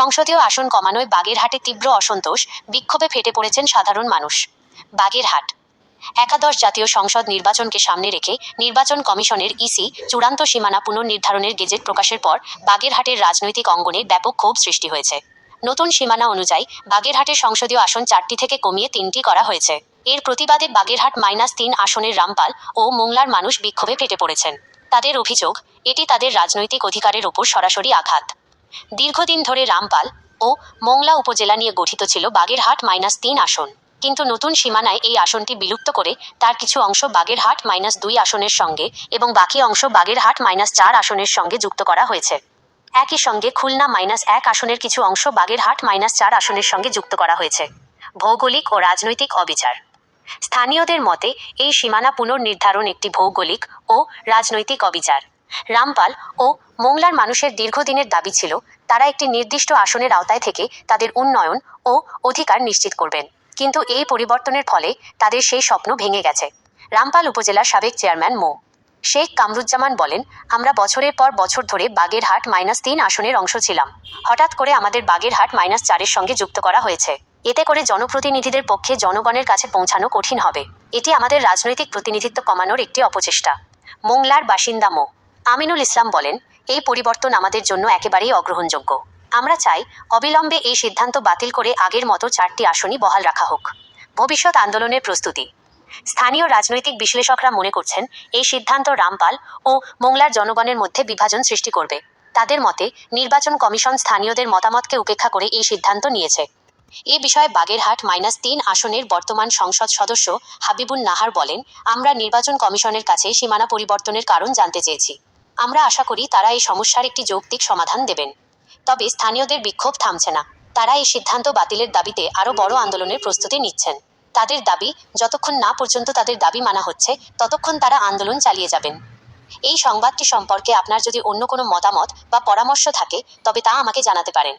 সংসদীয় আসন কমানোয় বাগেরহাটে তীব্র অসন্তোষ, বিক্ষোভে ফেটে পড়েছেন সাধারণ মানুষ। বাগেরহাট। একাদশ জাতীয় সংসদ নির্বাচনকে সামনে রেখে নির্বাচন কমিশনের ইসি চূড়ান্ত সীমানা পুনর্নির্ধারণের গেজেট প্রকাশের পর বাগেরহাটের রাজনৈতিক অঙ্গনে ব্যাপক ক্ষোভ সৃষ্টি হয়েছে। নতুন সীমানা অনুযায়ী বাগেরহাটের সংসদীয় আসন চারটি থেকে কমিয়ে তিনটি করা হয়েছে। এর প্রতিবাদে বাগেরহাট মাইনাস তিন আসনের রামপাল ও মোংলার মানুষ বিক্ষোভে ফেটে পড়েছেন। তাদের অভিযোগ, এটি তাদের রাজনৈতিক অধিকারের ওপর সরাসরি আঘাত। দীর্ঘদিন ধরে রামপাল ও মোংলা উপজেলা নিয়ে গঠিত ছিল বাগেরহাট মাইনাস তিন আসন। কিন্তু নতুন সীমানায় এই আসনটি বিলুপ্ত করে তার কিছু অংশ বাগেরহাট মাইনাস দুই আসনের সঙ্গে এবং বাকি অংশ বাগেরহাট মাইনাস চার আসনের সঙ্গে যুক্ত করা হয়েছে। একই সঙ্গে খুলনা মাইনাস এক আসনের কিছু অংশ বাগেরহাট মাইনাস চার আসনের সঙ্গে যুক্ত করা হয়েছে। ভৌগোলিক ও রাজনৈতিক অবিচার। স্থানীয়দের মতে, এই সীমানা পুনর্নির্ধারণ একটি ভৌগোলিক ও রাজনৈতিক অবিচার। রামপাল ও মোংলার মানুষের দীর্ঘদিনের দাবি ছিল, তারা একটি নির্দিষ্ট আসনের আওতায় থেকে তাদের উন্নয়ন ও অধিকার নিশ্চিত করবেন। কিন্তু এই পরিবর্তনের ফলে তাদের সেই স্বপ্ন ভেঙে গেছে। রামপাল উপজেলার সাবেক চেয়ারম্যান মো। শেখ কামরুজ্জামান বলেন, আমরা বছরের পর বছর ধরে বাগেরহাট মাইনাস তিন আসনের অংশ ছিলাম। হঠাৎ করে আমাদের বাগেরহাট মাইনাস চারের সঙ্গে যুক্ত করা হয়েছে। এতে করে জনপ্রতিনিধিদের পক্ষে জনগণের কাছে পৌঁছানো কঠিন হবে। এটি আমাদের রাজনৈতিক প্রতিনিধিত্ব কমানোর একটি অপচেষ্টা। মোংলার বাসিন্দা মো। আমিনুল ইসলাম বলেন, এই পরিবর্তন আমাদের জন্য একেবারেই অগ্রহণযোগ্য। আমরা চাই অবিলম্বে এই সিদ্ধান্ত বাতিল করে আগের মতো চারটি আসনই বহাল রাখা হোক। ভবিষ্যৎ আন্দোলনের প্রস্তুতি। স্থানীয় রাজনৈতিক বিশ্লেষকরা মনে করছেন, এই সিদ্ধান্ত রামপাল ও মোংলার জনগণের মধ্যে বিভাজন সৃষ্টি করবে। তাদের মতে, নির্বাচন কমিশন স্থানীয়দের মতামতকে উপেক্ষা করে এই সিদ্ধান্ত নিয়েছে। এ বিষয়ে বাগেরহাট মাইনাস তিন আসনের বর্তমান সংসদ সদস্য হাবিবুন নাহার বলেন, আমরা নির্বাচন কমিশনের কাছে সীমানা পরিবর্তনের কারণ জানতে চেয়েছি। আমরা আশা করি তারা এই সমস্যার একটি যৌক্তিক সমাধান দেবেন। তবে স্থানীয়দের বিক্ষোভ থামছে না। তারা এই সিদ্ধান্ত বাতিলের দাবিতে আরও বড় আন্দোলনের প্রস্তুতি নিচ্ছেন। তাদের দাবি, যতক্ষণ না পর্যন্ত তাদের দাবি মানা হচ্ছে, ততক্ষণ তারা আন্দোলন চালিয়ে যাবেন। এই সংবাদটি সম্পর্কে আপনার যদি অন্য কোনো মতামত বা পরামর্শ থাকে, তবে তা আমাকে জানাতে পারেন।